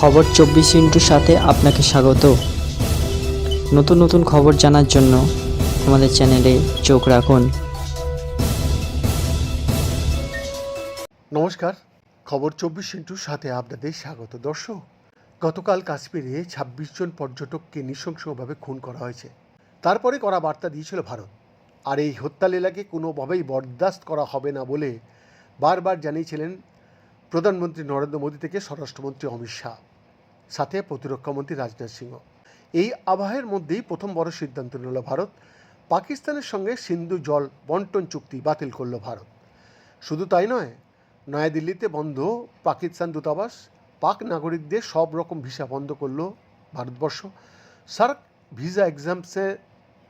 খবর চব্বিশ ইন্টুর সাথে আপনাকে স্বাগত। নতুন নতুন খবর জানার জন্য আমাদের চ্যানেলে চোখ রাখুন। নমস্কার, খবর চব্বিশ ইন্টুর সাথে আপনাদের স্বাগত। দর্শক, গতকাল কাশ্মীরে ছাব্বিশ জন পর্যটককে নৃশংসভাবে খুন করা হয়েছে। তারপরে করা বার্তা দিয়েছিল ভারত। আর এই হত্যা হত্যালীলাকে কোনোভাবেই বরদাস্ত করা হবে না বলে বারবার জানিয়েছিলেন প্রধানমন্ত্রী নরেন্দ্র মোদী থেকে স্বরাষ্ট্রমন্ত্রী অমিত শাহ। সাথে প্রতিরক্ষামন্ত্রী রাজনাথ সিংহ। এই আবহের মধ্যেই প্রথম বড় সিদ্ধান্ত নিল ভারত। পাকিস্তানের সঙ্গে সিন্ধু জল বন্টন চুক্তি বাতিল করল ভারত। শুধু তাই নয়, নয়াদিল্লিতে বন্ধ, পাকিস্তান দূতাবাস, পাক নাগরিকদের সব রকম ভিসা বন্ধ করল ভারতবর্ষ। সার্ক ভিসা এক্সামসে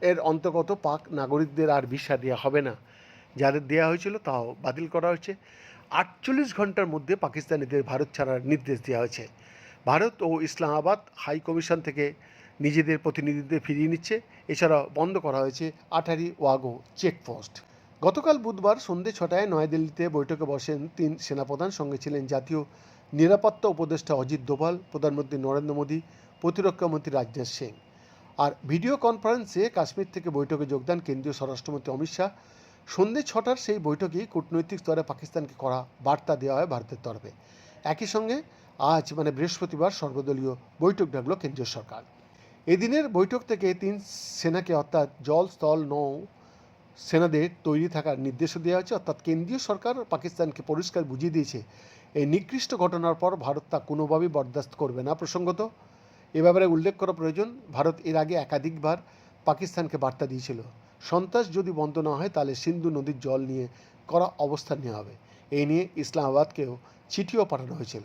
এর অন্তর্গত পাক নাগরিকদের আর ভিসা দেওয়া হবে না। যাদের দেওয়া হয়েছিল তাও বাতিল করা হয়েছে। আটচল্লিশ ঘণ্টার মধ্যে পাকিস্তানিদের ভারত ছাড়ার নির্দেশ দেওয়া হয়েছে। ভারত ও ইসলামাবাদ হাই কমিশন থেকে নিজেদের প্রতিনিধিদের ফিরিয়ে নিচ্ছে। এছাড়া বন্ধ করা হয়েছে আঠারি ওয়াগো চেকপোস্ট। গতকাল বুধবার সন্ধ্যে ছটায় নয়াদিল্লিতে বৈঠকে বসেন তিন সেনাপ্রধান, সঙ্গে ছিলেন জাতীয় নিরাপত্তা উপদেষ্টা অজিত দোভাল, প্রধানমন্ত্রী নরেন্দ্র মোদী প্রতিরক্ষামন্ত্রী রাজনাথ সিং। আর ভিডিও কনফারেন্সে কাশ্মীর থেকে বৈঠকে যোগদান কেন্দ্রীয় স্বরাষ্ট্রমন্ত্রী অমিত শাহ। সন্ধ্যে ছটার সেই বৈঠকেই কূটনৈতিক স্তরে পাকিস্তানকে করা বার্তা দেওয়া হয় ভারতের তরফে। একই সঙ্গে আজ মানে বৃহস্পতিবার সর্বদলীয় বৈঠক ডাকল কেন্দ্রীয় সরকার। এদিনের বৈঠক থেকে তিন সেনাকে অর্থাৎ জল, স্থল, নৌ সেনাদের তৈরি থাকার নির্দেশও দেওয়া হয়েছে। অর্থাৎ কেন্দ্রীয় সরকার পাকিস্তানকে পরিষ্কার বুঝিয়ে দিয়েছে, এই নিকৃষ্ট ঘটনার পর ভারত তা কোনোভাবেই বরদাস্ত করবে না। প্রসঙ্গত, এ ব্যাপারে উল্লেখ করা প্রয়োজন, ভারত এর আগে একাধিকবার পাকিস্তানকে বার্তা দিয়েছিল, সন্ত্রাস যদি বন্ধ না হয় তাহলে সিন্ধু নদীর জল নিয়ে করা অবস্থান নেওয়া হবে। এই নিয়ে ইসলামাবাদকেও চিঠিও পাঠানো হয়েছিল।